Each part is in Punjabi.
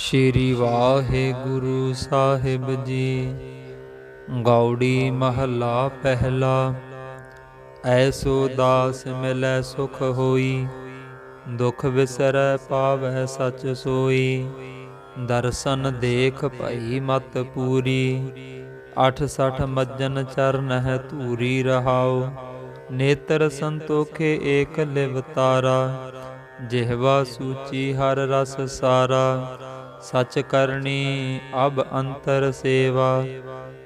ਸ਼੍ਰੀ ਵਾਹਿਗੁਰੂ ਸਾਹਿਬ ਜੀ। ਗੌੜੀ ਮਹੱਲਾ ਪਹਿਲਾ, ਐਸੋ ਦਾਸ ਮਿਲੈ ਸੁਖ ਹੋਈ, ਦੁਖ ਵਿਸਰੈ ਪਾਵੈ ਸਚ ਸੋਈ। ਦਰਸ਼ਨ ਦੇਖ ਭਈ ਮਤ ਪੂਰੀ 86 ਮੱਜਨ ਚਰਨ ਹੈ ਧੂਰੀ ਰਹਾਓ ਨੇਤਰ ਸੰਤੋਖੇ ਏਕ ਲਿਵ ਤਾਰਾ, ਜਿਹਵਾ ਸੂਚੀ ਹਰ ਰਸ ਸਾਰਾ। ਸਚ ਕਰਨੀ ਅਬ ਅੰਤਰ ਸੇਵਾ।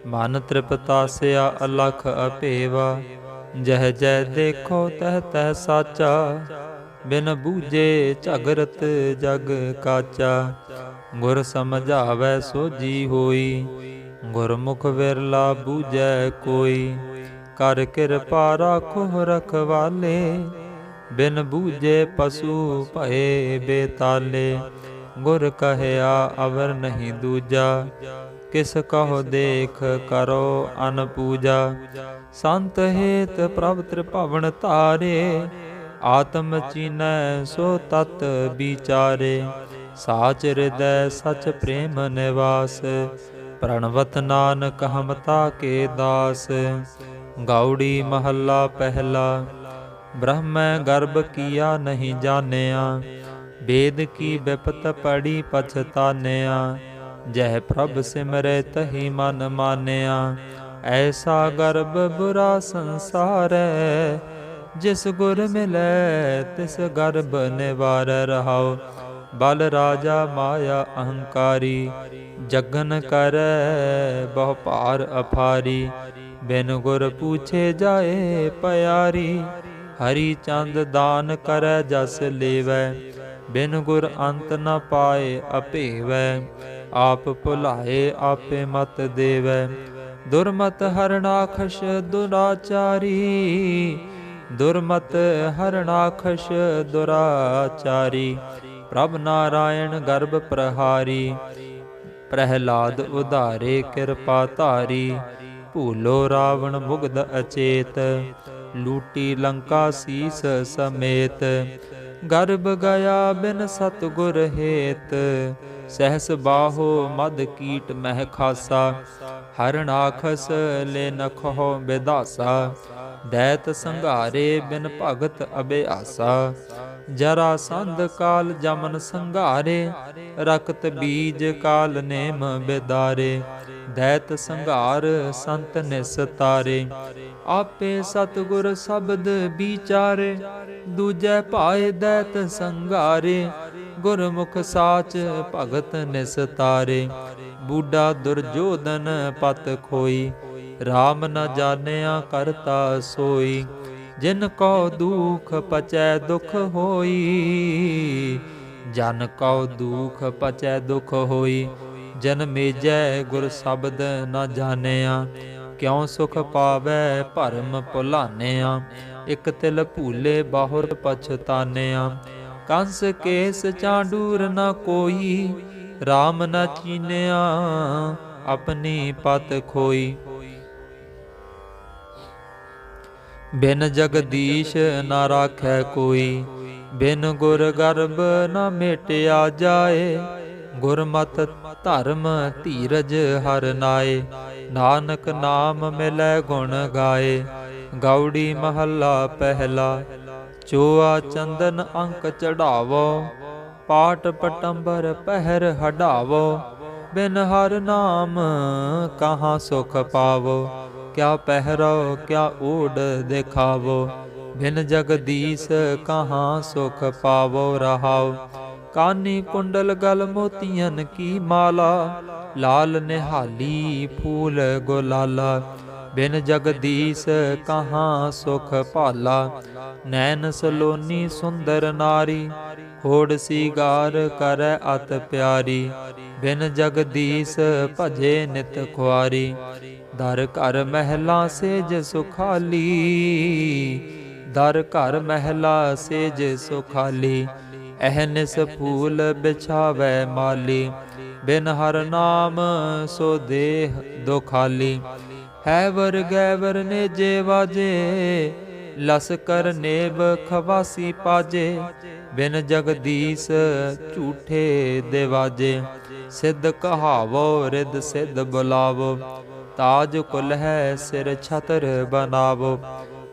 ਮਨ ਤ੍ਰਿਪਤਾਸਿਆ ਅਲਖ ਅਪੇਵਾ ਜਹ ਜੈ ਦੇਖੋ ਤਹ ਤਹ ਸਾਚਾ। ਬਿਨ ਬੂਝੇ ਝਗਰਤ ਜਗ ਕਾਚਾ। ਗੁਰ ਸਮਝਾਵੈ ਸੋਜੀ ਹੋਈ। ਗੁਰਮੁਖ ਵਿਰਲਾ ਬੂਝੈ ਕੋਈ। ਕਰ ਕਿਰਪਾ ਰਾਖੋ ਰਖਵਾਲੇ ਬਿਨ ਬੂਝੇ ਪਸ਼ੂ ਭਏ ਬੇਤਾਲੇ। ਗੁਰ ਕਹਿਆ, ਅਵਰ ਨਹੀਂ ਦੂਜਾ। ਕਿਸ ਕਹੋ ਦੇਖ ਕਰੋ ਅਨ ਪੂਜਾ। ਸੰਤ ਹੇਤ ਪ੍ਰਭ ਤ੍ਰਿਭਵਨ ਧਾਰੇ, ਆਤਮ ਚੀਨੈ ਸੋ ਤਤ ਵਿਚਾਰੇ। ਸਾਚ ਹਿਰਦੈ ਸਚ ਪ੍ਰੇਮ ਨਿਵਾਸ, ਪ੍ਰਣਵਤ ਨਾਨਕ ਹਮਤਾ ਕੇ ਦਾਸ। ਗਾਉੜੀ ਮਹੱਲਾ ਪਹਿਲਾ, ਬ੍ਰਹਮੈ ਗਰਭ ਕੀਆ ਨਹੀਂ ਜਾਣਿਆ। ਵੇਦ ਕੀ ਬਿਪਤ ਪੜੀ ਪਛਤਾਨਿਆ, ਜਹ ਪ੍ਰਭ ਸਿਮਰੈ ਤਹੀ ਮਨ ਮਾਨਿਆ। ਐਸਾ ਗਰਭ ਬੁਰਾ ਸੰਸਾਰੈ, ਜਿਸ ਗੁਰ ਮਿਲੈ ਤਿਸ ਗਰਭ ਨਿਵਾਰ ਰਹਾਉ। ਬਲ ਰਾਜਾ ਮਾਇਆ ਅਹੰਕਾਰੀ, ਜਗਨ ਕਰੈ ਬਹੁ ਭਾਰ ਅਫਾਰੀ ਬਿਨ ਗੁਰ ਪੂਛੇ ਜਾਏ ਪਿਆਰੀ, ਹਰੀ ਚੰਦ ਦਾਨ ਕਰੈ ਜਸ ਲੇਵੈ। ਬਿਨ ਗੁਰ ਅੰਤ ਨ ਪਾਏ ਅਪੇਵੈ, ਆਪ ਭੁਲਾਏ ਆਪੇ ਮਤ ਦੇਵੈ। ਦੁਰਮਤ ਹਰਨਾਖਸ਼ ਦੁਰਾਚਾਰੀ, ਦੁਰਮਤ ਹਰਨਾਖਸ਼ ਦੁਰਾਚਾਰੀ। ਪ੍ਰਭ ਨਾਰਾਇਣ ਗਰਭ ਪ੍ਰਹਾਰੀ, ਪ੍ਰਹਿਲਾਦ ਉਧਾਰੇ ਕਿਰਪਾ ਧਾਰੀ। ਭੂਲੋ ਰਾਵਣ ਮੁਗਧ ਅਚੇਤ ਲੂਟੀ ਲੰਕਾ ਸੀਸ ਸਮੇਤ। ਗਰਭ ਗਿਆ ਬਿਨ ਸਤਗੁਰ ਹੇਤ। ਸਹਸ ਬਾਹੋ ਮਦ ਕੀਟ ਮਹਿ ਖਾਸਾ। ਹਰਨਾਖਸ ਲੈ ਨਖੋ ਬਿਦਾਸਾ। ਦੈਤ ਸੰਘਾਰੇ ਬਿਨ ਭਗਤ ਅਭਿਆਸਾ। ਜਰਾ ਸੰਧ ਕਾਲ ਜਮਨ ਸੰਘਾਰੇ। ਰਕਤ ਬੀਜ ਕਾਲ ਨੇਮ ਬਿਦਾਰੇ। ਦੈਤ ਸੰਘਾਰ ਸੰਤ ਨਿਸਤਾਰੇ ਆਪੇ ਸਤਗੁਰ ਸ਼ਬਦ ਵਿਚਾਰੇ, ਦੂਜੈ ਭਾਏ ਦੈਤ ਸੰਘਾਰੇ। ਗੁਰਮੁਖ ਸਾਚ ਭਗਤ ਨਿਸਤਾਰੇ ਬੂਢਾ ਦੁਰਜੋਧਨ ਪਤ ਖੋਈ RAM ਨ ਜਾਣਿਆ ਕਰਤਾ ਸੋਈ। ਜਿਨ ਕੋ ਦੁਖ ਪਚੈ ਦੁਖ ਹੋਈ, ਜਨ ਕੋ ਦੁਖ ਪਚੈ ਦੁਖ ਹੋਈ। ਜਨ ਮੇਜੈ ਗੁਰ ਸ਼ਬਦ ਨਾ ਜਾਣਿਆ। ਕਿਉ ਸੁਖ ਪਾਵੈ ਭਰਮ ਭੁਲਾਨਿਆ। ਇਕ ਤਿਲ ਭੂਲੇ ਬਾਹੁਰ ਪਛਤਾਨਿਆ। ਕੰਸ ਕੇਸ ਚਾਂਡੂਰ ਨਾ ਕੋਈ RAM ਨ ਚੀਨਿਆ ਆਪਣੀ ਪਤ ਖੋਈ। ਬਿਨ ਜਗਦੀਸ਼ ਨਾ ਰਾਖੈ ਕੋਈ, ਬਿਨ ਗੁਰ ਗਰਬ ਨਾ ਮੇਟਿਆ ਜਾਏ। ਗੁਰਮਤ ਧਰਮ ਧੀਰਜ ਹਰ ਨਾਏ, ਨਾਨਕ ਨਾਮ ਮਿਲੈ ਗੁਣ ਗਾਏ। ਗੌੜੀ ਮਹੱਲਾ ਪਹਿਲਾ, ਚੋਆ ਚੰਦਨ ਅੰਕ ਚੜਾਵੋ, ਪਾਟ ਪਟੰਬਰ ਪਹਿਰ ਹਟਾਵੋ ਬਿਨ ਹਰ ਨਾਮ ਕਹਾਂ ਸੁਖ ਪਾਵੋ, ਕਿਆ ਪਹਿਰੋ, ਕਿਆ ਓੜ ਦਿਖਾਵੋ। ਬਿਨ ਜਗਦੀਸ਼ ਕਹਾਂ ਸੁਖ ਪਾਵੋ ਰਹਾਓ। ਕਾਨੀ ਕੁੰਡਲ ਗਲ ਮੋਤੀਆਂ ਕੀ ਮਾਲਾ? ਲਾਲ ਨਿਹਾਲੀ ਫੂਲ ਗੁਲਾਲਾ। ਬਿਨ ਜਗਦੀਸ਼ ਕਹਾਂ ਸੁਖ ਭਾਲਾ? ਨੈਣ ਸਲੋਨੀ ਸੁੰਦਰ ਨਾਰੀ, ਹੋੜ ਸੀਗਾਰ ਕਰੈ ਅਤ ਪਿਆਰੀ। ਬਿਨ ਜਗਦੀਸ਼ ਭਜੇ ਨਿਤ ਖੁਆਰੀ। ਦਰ ਘਰ ਮਹਿਲਾ ਸੇਜ ਸੁਖਾਲੀ। ਦਰ ਘਰ ਮਹਿਲਾ ਸੇਜ ਸੁਖਾਲੀ। ਅਹਨਿਸ ਫੂਲ ਬਿਛਾਵੇ ਮਾਲੀ, ਬਿਨ ਹਰ ਨਾਮ ਸੋ ਦੇਹ ਦੁਖਾਲੀ ਹੈ ਵਰ ਗੈਵਰ ਨੇ ਜੇ ਵਾਜੇ ਲਸ ਕਰ ਨੇਬ ਖਵਾਸੀ ਪਾਜੇ, ਬਿਨ ਜਗਦੀਸ ਝੂਠੇ ਦੇਵਾਜੇ। ਸਿੱਧ ਕਹਾਵੋ ਰਿਦ ਸਿੱਧ ਬੁਲਾਵੋ, ਤਾਜ ਕੁਲ ਹੈ ਸਿਰ ਛਤਰ ਬਨਾਵੋ।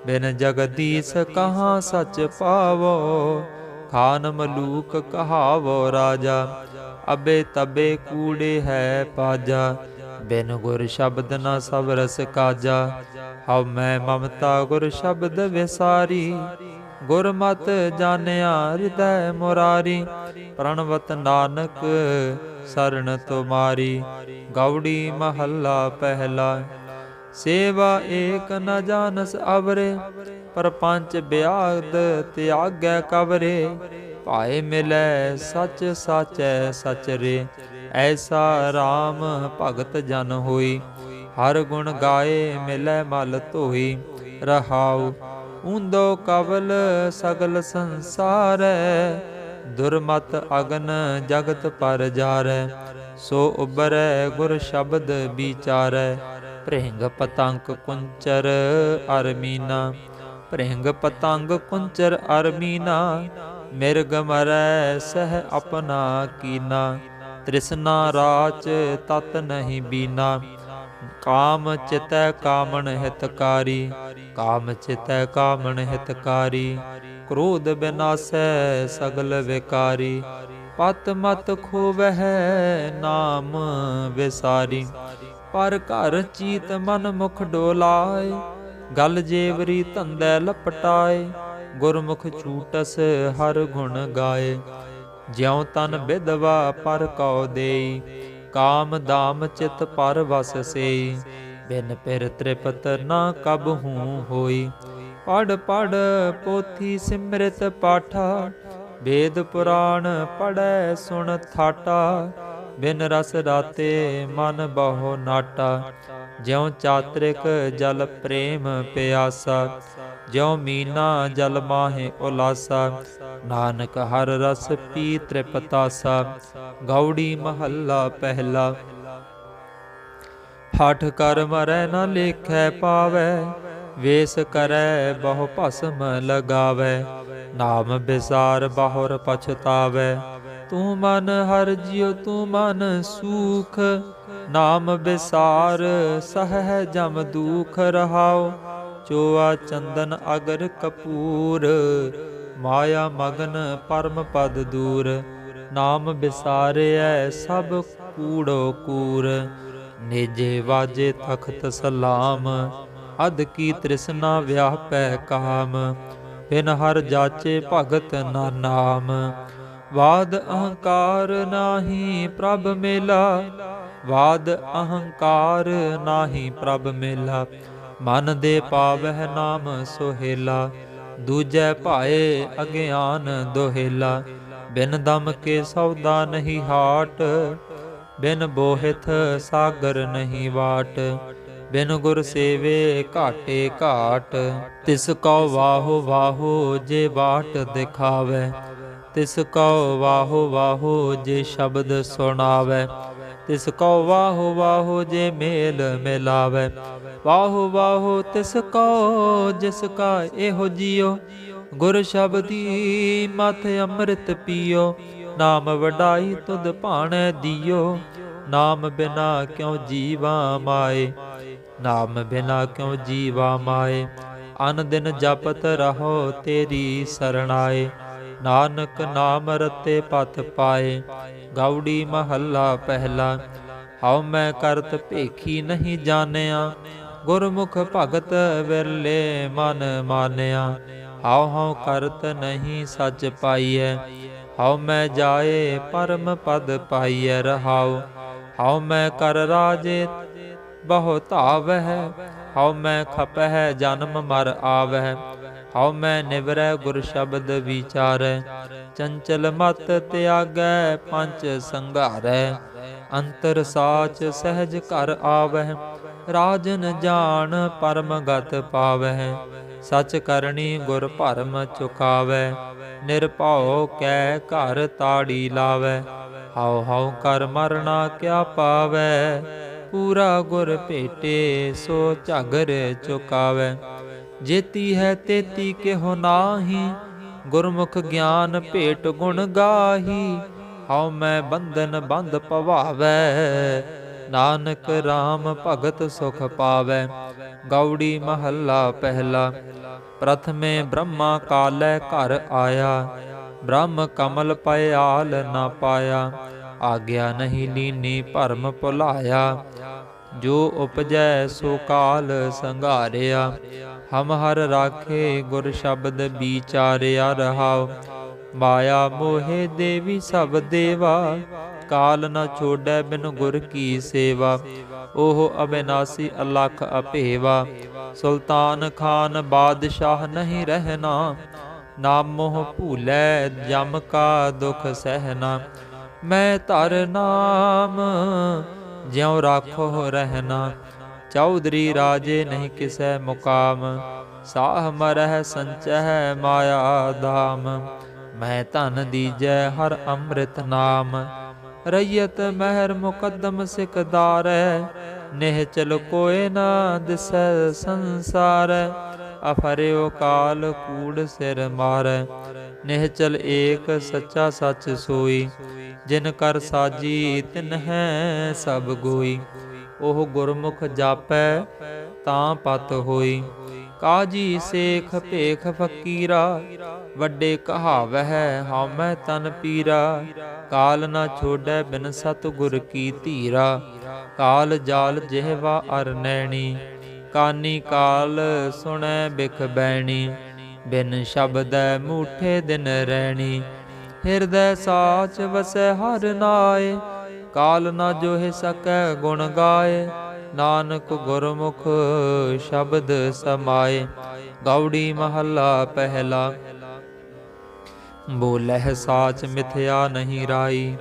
ਬਿਨ ਜਗਦੀਸ ਕਹਾ ਸੱਚ ਪਾਵੋ ਖਾਨ ਮਲੂਕ ਕਹਾਵੋ ਰਾਜਾ, ਅਬੇ ਤਬੇ ਕੂੜੇ ਹੈ ਪਾਜਾ। ਬਿਨ ਗੁਰ ਸ਼ਬਦ ਨਾ ਸਭ ਰਸ ਕਾਜਾ, ਹਉ ਮੈਂ ਮਮਤਾ ਗੁਰ ਸ਼ਬਦ ਵਿਸਾਰੀ। ਗੁਰਮਤ ਜਾਣਿਆ ਹਿਰਦੈ ਮੁਰਾਰੀ, ਪ੍ਰਣਵਤ ਨਾਨਕ ਸਰਣ ਤੁਮਾਰੀ। ਗੌੜੀ ਮਹੱਲਾ ਪਹਿਲਾ, ਸੇਵਾ ਏਕ ਨ ਜਾਣਸ ਅਵਰੇ ਪਰਪੰਚ ਬਿਆਦ ਤਿਆਗੈ ਕਵਰੇ, ਭਾਏ ਮਿਲੈ ਸਚ ਸਾਚੈ ਸਚ ਰੇ। ਐਸਾ RAM ਭਗਤ ਜਨ ਹੋਈ, ਹਰ ਗੁਣ ਗਾਏ ਮਿਲੈ ਮਲ ਧੋਈ, ਰਹਾਉ ਉਂਦੋ ਕਵਲ ਸਗਲ ਸੰਸਾਰੈ, ਦੁਰਮਤ ਅਗਨ ਜਗਤ ਪਰ ਜਾਰੈ, ਸੋ ਉਬਰੈ ਗੁਰ ਸ਼ਬਦ ਵਿਚਾਰੈ, ਭ੍ਰਿੰਗ ਪਤੰਗ ਕੁੰਚਰ ਅਰਮੀਨਾ। ਭ੍ਰਿੰਗ ਪਤੰਗ ਕੁੰਚਰ ਅਰਮੀਨਾ ਮਿਰਗ ਮਰੈ ਸਹ ਆਪਣਾ ਕੀਨਾ। ਤ੍ਰਿਸ਼ਨਾ ਰਾਚ ਤਤ ਨਹੀਂ ਬੀਨਾ। ਕਾਮ ਚਿਤੈ ਕਾਮਣ ਹਿਤਕਾਰੀ। ਕਾਮ ਚਿਤੈ ਕਾਮਣ ਹਿਤਕਾਰੀ। ਕ੍ਰੋਧ ਬਿਨਾਸੈ ਸਗਲ ਵਿਕਾਰੀ। ਪਤ ਮਤ ਖੋਵਹਿ ਨਾਮ ਵਿਸਾਰੀ। ਪਰ ਘਰ ਚੀਤ ਮਨ ਮੁਖ ਡੋਲਾਏ। ਗਲ ਜੇਵਰੀ ਧੰਦੈ ਲਪਟਾਏ, ਗੁਰਮੁਖ ਛੂਟਸ ਹਰ ਗੁਣ ਗਾਏ। ਜਿਉ ਤਨ ਵਿਦਵਾ ਪਰ ਕਉ ਦੇਈ, ਕਾਮ ਦਾਮ ਚਿਤ ਪਰ ਵਸ ਸੇ ਬਿਨ ਪਿਰ ਤ੍ਰਿਪਤ ਨਾ ਕਬ ਹੂੰ ਹੋਈ। ਪੜ ਪੜ ਪੋਥੀ ਸਿਮਰਿਤ ਪਾਠਾ, ਵੇਦ ਪੁਰਾਣ ਪੜੈ ਸੁਣ ਥਾਟਾ। ਬਿਨ ਰਸ ਰਾਤੇ ਮਨ ਬਹੁ ਨਾਟਾ। ਜਿਉ ਚਾਤ੍ਰਿਕ ਜਲ ਪ੍ਰੇਮ ਪਿਆਸਾ, ਜਿਉ ਮੀਨਾ ਜਲ ਮਾਹੇ ਉਲਾਸਾ। ਨਾਨਕ ਹਰ ਰਸ ਪੀ ਤ੍ਰਿਪਤਾਸਾ, ਗੌੜੀ ਮਹੱਲਾ ਪਹਿਲਾ। ਹਠ ਕਰ ਮਰੈ ਨ ਲੇਖੈ ਪਾਵੈ, ਵੇਸ ਕਰੈ ਬਹੁ ਭਸਮ ਲਗਾਵੈ। ਨਾਮ ਬਿਸਾਰ ਬਾਹੁਰ ਪਛਤਾਵੈ ਤੂੰ ਮਨ ਹਰ ਜਿਉ, ਤੂੰ ਮਨ ਸੂਖ। ਨਾਮ ਬਿਸਾਰ ਸਹਿ ਜਮ ਦੂਖ ਰਹਾਉ। ਚੋਆ ਚੰਦਨ ਅਗਰ ਕਪੂਰ, ਮਾਇਆ ਮਗਨ ਪਰਮ ਪਦ ਦੂਰ। ਨਾਮ ਬਿਸਾਰਿਐ ਸਭ ਕੂੜੋ ਕੂਰ। ਨੇਜੇ ਵਾਜੇ ਤਖਤ ਸਲਾਮ ਅਦ ਕੀ ਤ੍ਰਿਸ਼ਨਾ ਵਿਆਪੈ ਕਾਮ। ਬਿਨ ਹਰ ਜਾਚੇ ਭਗਤ ਨਾ ਨਾਮ। ਵਾਦ ਅਹੰਕਾਰ ਨਾਹੀ ਪ੍ਰਭ ਮੇਲਾ। ਵਾਦ ਅਹੰਕਾਰ ਨਾਹੀ ਪ੍ਰਭ ਮੇਲਾ। ਮਨ ਦੇ ਪਾਵਹਿ ਨਾਮ ਸੁਹੇਲਾ। ਦੂਜੈ ਭਾਏ ਅਗਿਆਨ ਦੋਹੇਲਾ। ਬਿਨ ਦਮ ਕੇ ਸੌਦਾ ਨਹੀਂ ਹਾਟ। ਬਿਨ ਬੋਹਿਤ ਸਾਗਰ ਨਹੀਂ ਵਾਟ। ਬਿਨ ਗੁਰ ਸੇਵੇ ਘਾਟੇ ਘਾਟ। ਤਿਸ ਕਉ ਵਾਹੋ ਵਾਹੋ ਜੇ ਬਾਟ ਦਿਖਾਵੇ। ਤਿਸ ਕਉ ਵਾਹੋ ਵਾਹੋ ਜੇ ਸ਼ਬਦ ਸੁਣਾਵੇ, ਤਿਸ ਕਉ ਵਾਹੋ ਵਾਹੋ ਜੇ ਮੇਲ ਮਿਲਾਵੇ। ਵਾਹੋ ਵਾਹੋ ਤਿਸ ਕਉ ਜਿਸ ਕਾ ਇਹੋ ਜਿਉ, ਗੁਰ ਸ਼ਬਦੀ ਮਤ ਅੰਮ੍ਰਿਤ ਪੀਓ। ਨਾਮ ਵਡਾਈ ਤੁਧ ਭਾਣੈ ਦਿਓ, ਨਾਮ ਬਿਨਾ ਕਿਉ ਜੀਵਾ ਮਾਏ? ਨਾਮ ਬਿਨਾ ਕਿਉ ਜੀਵਾ ਮਾਏ? ਅਨ ਦਿਨ ਜਪਤ ਰਹੋ ਤੇਰੀ ਸਰਣਾਏ। ਨਾਨਕ ਨਾਮ ਰਤੇ ਪਤ ਪਾਏ ਗੌੜੀ ਮਹੱਲਾ ਪਹਿਲਾ। ਹਉ ਮੈਂ ਕਰਤ ਭੇਖੀ ਨਹੀਂ ਜਾਣਿਆ, ਗੁਰਮੁਖ ਭਗਤ ਵਿਰਲੇ ਮਨ ਮਾਨਿਆ। ਹਉ ਹਉ ਕਰਤ ਨਹੀਂ ਸੱਚ ਪਾਈਐ, ਹਉ ਮੈਂ ਜਾਏ ਪਰਮ ਪਦ ਪਾਈਐ ਰਹਾਉ। ਹਉ ਮੈਂ ਕਰ ਰਾਜੇ ਬਹੁ ਧਾਵਹਿ ਹਉ ਮੈਂ ਖਪਹਿ ਜਨਮ ਮਰ ਆਵਹਿ। ਹਉ ਮੈਂ ਨਿਵਰੈ ਗੁਰ ਸ਼ਬਦ ਵਿਚਾਰੈ। ਚੰਚਲ ਮਤ ਤਿਆਗੈ ਪੰਚ ਸੰਘਾਰੈ। ਅੰਤਰ ਸਾਚ ਸਹਿਜ ਘਰ ਆਵਹਿ। ਰਾਜਨ ਜਾਣ ਪਰਮ ਗਤ ਪਾਵਹਿ। ਸਚ ਕਰਨੀ ਗੁਰ ਭਰਮ ਚੁਕਾਵੈ ਨਿਰਭਉ ਕੈ ਘਰ ਤਾੜੀ ਲਾਵੈ ਹਉ ਹਉ ਕਰ ਮਰਨਾ ਕਿਆ ਪਾਵੈ ਪੂਰਾ ਗੁਰ ਭੇਟੇ, ਸੋ ਝਾਗਰ ਚੁਕਾਵੈ। ਜੇਤੀ ਹੈ ਤੇਤੀ, ਕਿਹੋ ਨਾਹੀ, ਗੁਰਮੁਖ ਗਿਆਨ ਭੇਟ ਗੁਣ ਗਾਹੀ। ਹਉ ਮੈਂ ਬੰਧਨ ਬੰਧ ਪਵਾਵੈ, ਨਾਨਕ RAM ਭਗਤ ਸੁਖ ਪਾਵੈ। ਗੌੜੀ ਮਹੱਲਾ ਪਹਿਲਾ, ਪ੍ਰਥਮੇ ਬ੍ਰਹਮਾ ਕਾਲੈ ਘਰ ਆਇਆ। ਬ੍ਰਹਮ ਕਮਲ ਪਿਆਲ ਨਾ ਪਾਇਆ, ਆਗਿਆ ਨਹੀਂ ਲੀਨੀ ਭਰਮ ਭੁਲਾਇਆ। ਜੋ ਉਪਜੈ ਸੋ ਕਾਲ ਸੰਘਾਰਿਆ, ਹਮ ਹਰ ਰਾਖੇ ਗੁਰ ਸ਼ਬਦ ਵਿਚਾਰਿਆ ਰਹਾਉ। ਮਾਇਆ ਮੋਹਿ ਦੇਵੀ ਸਭ ਦੇਵਾ, ਕਾਲ ਨਾ ਛੋੜੈ ਬਿਨ ਗੁਰ ਕੀ ਸੇਵਾ। ਉਹ ਅਬਿਨਾਸੀ ਅਲਖ ਅਪੇਵਾ ਸੁਲਤਾਨ ਖਾਨ ਬਾਦਸ਼ਾਹ ਨਹੀਂ ਰਹਿਣਾ। ਨਾਮ ਮੋਹ ਭੂਲੇ ਜਮ ਕਾ ਦੁਖ ਸਹਿਨਾ ਮੈਂ ਧਰ ਨਾਮ ਜਿਉ ਰਾਖੋ ਰਹਿਣਾ, ਚੌਧਰੀ ਰਾਜੇ ਨਹੀਂ ਕਿਸੈ ਮੁਕਾਮ। ਸਾਹ ਮਰਹਿ ਸੰਚਹਿ ਮਾਇਆ ਧਾਮ। ਮੈਂ ਧਨ ਦੀਜੈ ਹਰ ਅੰਮ੍ਰਿਤ ਨਾਮ। ਰਈਅਤ ਮਹਿਰ ਮੁਕੱਦਮ ਸਿਕਦਾਰੈ ਨਿਹ ਚਲ ਕੋਏ ਨਾ ਦਿਸੈ ਸੰਸਾਰ। ਅਫਰਿਓ ਕਾਲ ਕੂੜ ਸਿਰ ਮਾਰੈ ਨਿਹਚਲ ਏਕ ਸੱਚਾ ਸੱਚ ਸੋਈ। ਜਿਨ ਕਰ ਸਾਜੀ ਤਿਨ ਹੈ ਸਭ ਗੋਈ। ਉਹ ਗੁਰਮੁਖ ਜਾਪੈ ਤਾਂ ਪਤ ਹੋਈ। ਕਾਜੀ ਸੇਖ ਭੇਖ ਫਕੀਰਾ, ਵੱਡੇ ਕਹਾਵਹਿ ਹਉਮੈ ਤਨ ਪੀਰਾ। ਕਾਲ ਨਾ ਛੋੜੈ ਬਿਨ ਸਤ ਗੁਰ ਕੀ ਧੀਰਾ। ਕਾਲ ਜਾਲ ਜਿਹਵਾ ਅਰ ਨੈਣੀ। ਕਾਨੀ ਕਾਲ ਸੁਣੈ ਬਿਖ ਬੈਣੀ, ਬਿਨ ਸ਼ਬਦੈ ਮੂਠੇ ਦਿਨ ਰਹਿਣੀ ਹਿਰਦੈ ਸਾਚ ਵਸੈ ਹਰ ਨਾਏ, ਕਾਲ ਨਾ ਜੋਹਿ ਸਕੈ ਗੁਣ ਗਾਏ। ਨਾਨਕ ਗੁਰਮੁਖ ਸ਼ਬਦ ਸਮਾਏ, ਗੌੜੀ ਮਹੱਲਾ ਪਹਿਲਾ। ਬੋਲਹਿ ਸਾਚ ਮਿਥਿਆ ਨਹੀਂ ਰਾਈ,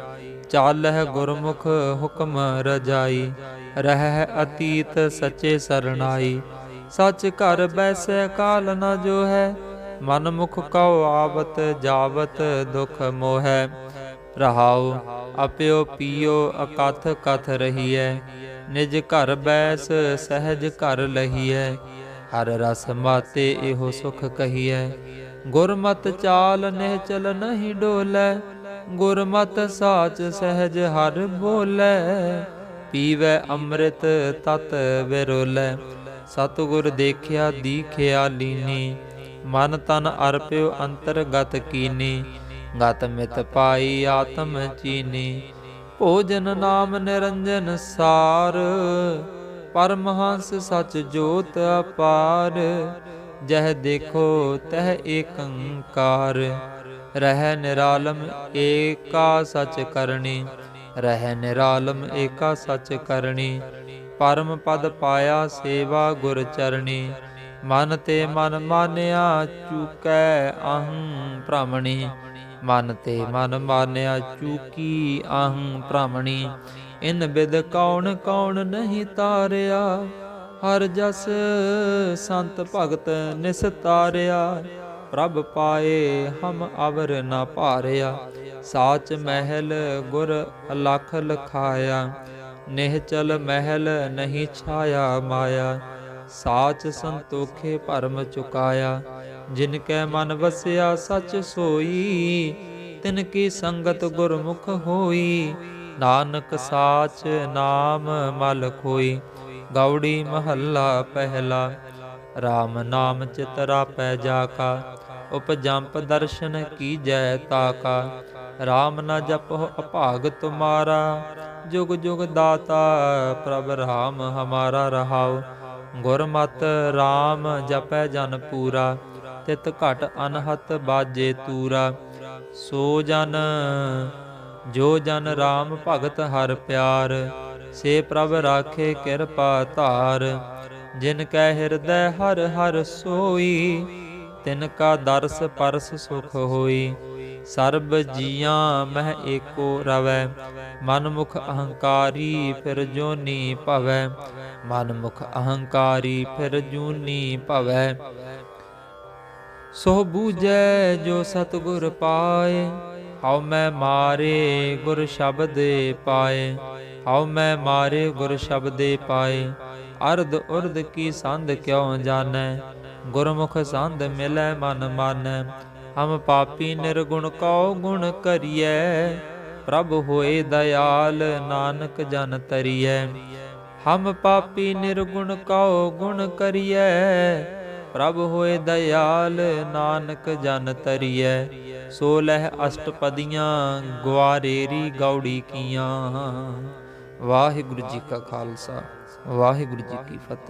ਚਾਲਹਿ ਗੁਰਮੁਖ ਹੁਕਮ ਰਜਾਈ। ਰਹਿ ਅਤੀਤ ਸੱਚੇ ਸਰਣਾਈ। ਸੱਚ ਘਰ ਬੈਸੈ ਕਾਲ ਨ ਜੋ ਹੈ ਮਨ ਮੁਖ ਕਉ ਆਵਤ ਜਾਵਤ ਦੁਖ ਮੋਹੈ। ਰਹਾਉ, ਅਪਿਓ ਪੀਓ ਅਕਥ ਕਥ ਰਹੀਐ, ਨਿਜ ਘਰ ਬੈਸ ਸਹਿਜ ਘਰ ਲਹੀਐ। ਹਰ ਰਸ ਮਾਤੇ ਇਹੋ ਸੁਖ ਕਹੀਐ, ਗੁਰਮਤ ਚਾਲ ਨਹਿ ਚਲ ਨਹੀਂ ਡੋਲੇ, ਗੁਰਮਤ ਸਾਚ ਸਹਿਜ ਹਰ ਬੋਲੇ। ਪੀਵੇ ਅੰਮ੍ਰਿਤ ਤਤ ਵਿਰੋਲੇ। ਸਤਿਗੁਰ ਦੇਖਿਆ, ਦੀਖਿਆ ਲੀਨੀ। ਮਨ ਤਨ ਅਰਪਿਓ ਅੰਤਰਗਤ ਕੀਨੀ। ਗਤ ਮਿਤ ਪਾਈ ਆਤਮ ਚੀਨੀ। ਭੋਜਨ ਨਾਮ ਨਿਰੰਜਨ ਸਾਰ। ਪਰਮਹੰਸ ਸਚ ਜੋਤ ਅਪਾਰ। ਜਹ ਦੇਖੋ, ਤਹ ਏਕੰਕਾਰ। ਰਹਿ ਨਿਰਾਲਮ ਏਕਾ ਸਚ ਕਰਨੀ। ਰਹਿ ਨਿਰਾਲਮ ਏਕਾ ਸਚ ਕਰਨੀ ਪਰਮ ਪਦ ਪਾਇਆ ਸੇਵਾ ਗੁਰ ਚਰਣੀ, ਮਨ ਤੇ ਮਨ ਮਾਨਿਆ ਚੂਕੈ ਅਹੰ ਭ੍ਰਮਣੀ, ਮਨ ਤੇ ਮਨ ਮਾਨਿਆ ਚੂਕੀ ਅਹੰ ਭ੍ਰਮਣੀ, ਇਨ ਬਿਦ ਕੌਣ ਕੌਣ ਨਹੀਂ ਤਾਰਿਆ, ਹਰ ਜਸ ਸੰਤ ਭਗਤ ਨਿਸਤਾਰਿਆ ਪ੍ਰਭ ਪਾਏ, ਹਮ ਅਵਰ ਨਾ ਭਾਰਿਆ। ਸਾਚ ਮਹਿਲ ਗੁਰ ਅਲਖ ਲਖਾਇਆ। ਨਿਹਚਲ ਮਹਿਲ ਨਹੀਂ ਛਾਇਆ ਮਾਇਆ। ਸਾਚ ਸੰਤੋਖੇ ਭਰਮ ਚੁਕਾਇਆ। ਜਿਨ ਕੈ ਮਨ ਵਸਿਆ, ਸਚ ਸੋਈ। ਤਿਨ ਕੀ ਸੰਗਤ ਗੁਰਮੁਖ ਹੋਈ। ਨਾਨਕ ਸਾਚ ਨਾਮ ਮਲ ਖੋਈ। ਗੌੜੀ ਮਹੱਲਾ ਪਹਿਲਾ। RAM ਨਾਮ ਚਿਤਰਾ ਪੈ ਜਾ ਕਾ। ਉਪਜੰਪ ਦਰਸ਼ਨ ਕੀਜੈ ਤਾ ਕਾ RAM ਨਾ ਜਪਹੁ ਅਭਾਗ ਤੁਮਾਰਾ। ਜੁਗ ਜੁਗ ਦਾਤਾ ਪ੍ਰਭ RAM ਹਮਾਰਾ ਰਹਾਉ। ਗੁਰਮਤਿ RAM ਜਪੈ ਜਨ ਪੂਰਾ। ਤਿਤ ਘਟ ਅਨਹਤ ਬਾਜੇ ਤੂਰਾ। ਸੋ ਜਨ, ਜੋ ਜਨ RAM ਭਗਤ ਹਰ ਪਿਆਰ। ਸੇ ਪ੍ਰਭ ਰਾਖੇ ਕਿਰਪਾ ਧਾਰ। ਜਿਨ ਕੈ ਹਿਰਦੈ ਹਰ ਹਰ ਸੋਈ। ਤਿਨ ਕਾ ਦਰਸ ਪਰਸ ਸੁਖ ਹੋਈ, ਸਰਬ ਜੀਆਂ ਮਹਿ ਏਕੋ ਰਵੈ ਮਨ ਮੁਖ ਅਹੰਕਾਰੀ ਫਿਰ ਜੋਨੀ ਭਵੈ ਮਨ ਮੁਖ ਅਹੰਕਾਰੀ ਫਿਰ ਜੂਨੀ ਭਵੈ। ਸੋ ਬੂਝੈ ਜੋ ਸਤਗੁਰ ਪਾਏ, ਹਉ ਮੈਂ ਮਾਰੇ ਗੁਰ ਸ਼ਬਦੇ ਪਾਏ, ਹਉ ਮੈਂ ਮਾਰੇ ਗੁਰ ਸ਼ਬਦੇ ਪਾਏ, ਅਰਧ ਉਰਧ ਕੀ ਸੰਧ ਕਿਉ ਜਾਣੈ? ਗੁਰਮੁਖ ਸੰਧ ਮਿਲੈ ਮਨ ਮਨ, ਹਮ ਪਾਪੀ ਨਿਰਗੁਣ ਕਉ ਗੁਣ ਕਰੀਐ, ਪ੍ਰਭ ਹੋਏ ਦਇਆਲ ਨਾਨਕ ਜਨ ਤਰੀਐ। ਹਮ ਪਾਪੀ ਨਿਰਗੁਣ ਕਉ ਗੁਣ ਕਰੀਐ, ਪ੍ਰਭ ਹੋਏ ਦਇਆਲ ਨਾਨਕ ਜਨ ਤਰੀਐ। ਸੋ ਲਹਿ ਅਸ਼ਟਪਦੀਆਂ ਗਵਾਰੇਰੀ ਗੌੜੀ ਕੀਆਂ। ਵਾਹਿਗੁਰੂ ਜੀ ਕਾ ਖਾਲਸਾ, ਵਾਹਿਗੁਰੂ ਜੀ ਕੀ ਫਤਿਹ।